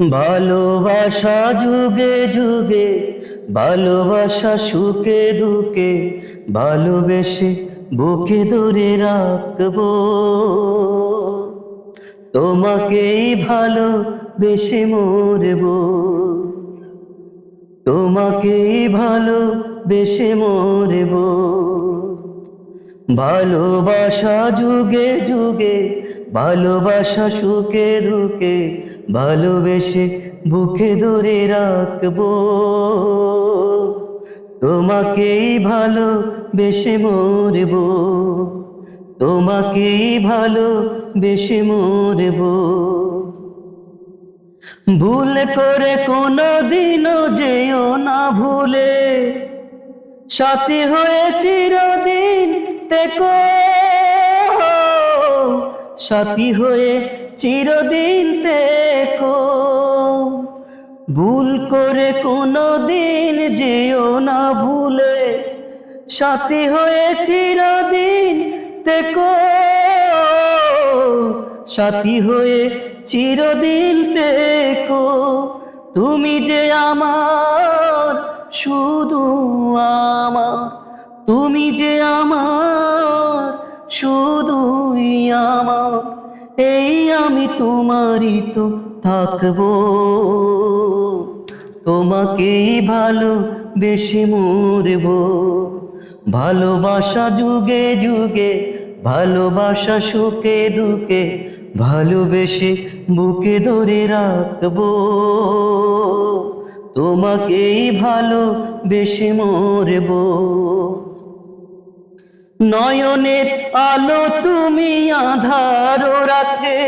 ভালোবাসা যুগে যুগে, ভালোবাসা সুখে দুঃখে, ভালোবেসে বুকে ধরে রাখব। তোমাকেই ভালো বেশি মরবো। তোমাকেই ভালো বেশি মরবো। ভালোবাসা যুগে যুগে, ভালোবাসা সুখে দুঃখে, ভালোবেসে বুকে ধরে রাখব। তোমাকেই ভালো বেশি মরবো, তোমাকেই ভালো বেশি মরবো। ভুল করে কোনো দিনও যেও না ভুলে, সাথী হয়ে চিরদিন তেকো সাথী হয়ে চিরদিন তেকো ভুল করে কোনো দিন যেও না ভুলে সাথী হয়ে চিরদিন তেকো সাথী হয়ে চিরদিন তেকো তুমি যে আমার, শুধু আমার। তুমি যে আমার, শুধুই আমার, এই আমি তোমারই তো থাকব। তোমাকেই ভালো বেশি মরবো। ভালোবাসা যুগে যুগে, ভালোবাসা সুখে দুঃখে, ভালোবেসে বুকে ধরে রাখব। তোমাকেই ভালো বেশি মরবো। নয়নের আলো তুমি আধার রাতে,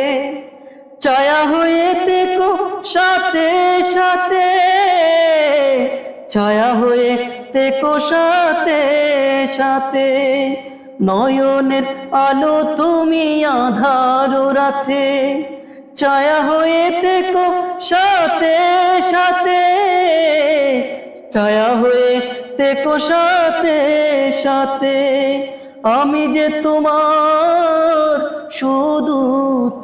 ছায়া হয়ে থেকো সাথে সাথে, ছায়া হয়ে থেকো সাথে সাথে, নয়নের আলো তুমি আধার রাতে, ছায়া হয়ে থেকো সাথে সাথে, ছায়া হয়ে থেকো সাথে সাথে আমি যে তোমার, শুধু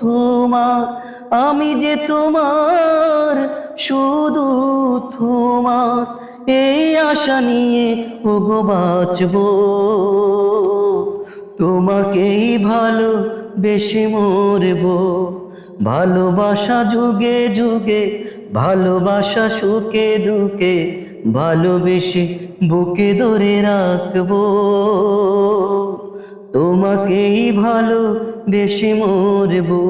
তোমার। আমি যে তোমার, শুধু তোমার। এই আশা নিয়ে ওগো বাঁচবো। তোমাকেই ভালো বেশি মরবো। ভালোবাসা যুগে যুগে, ভালোবাসা সুখে দুঃখে ভালোবেসে বুকে ধরে রাখব। তোমাকেই ভালো বেশি মরবো।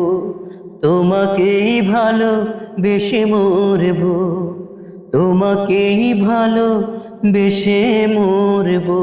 তোমাকেই ভালো বেশি মরবো। তোমাকেই ভালো বেশি মরবো।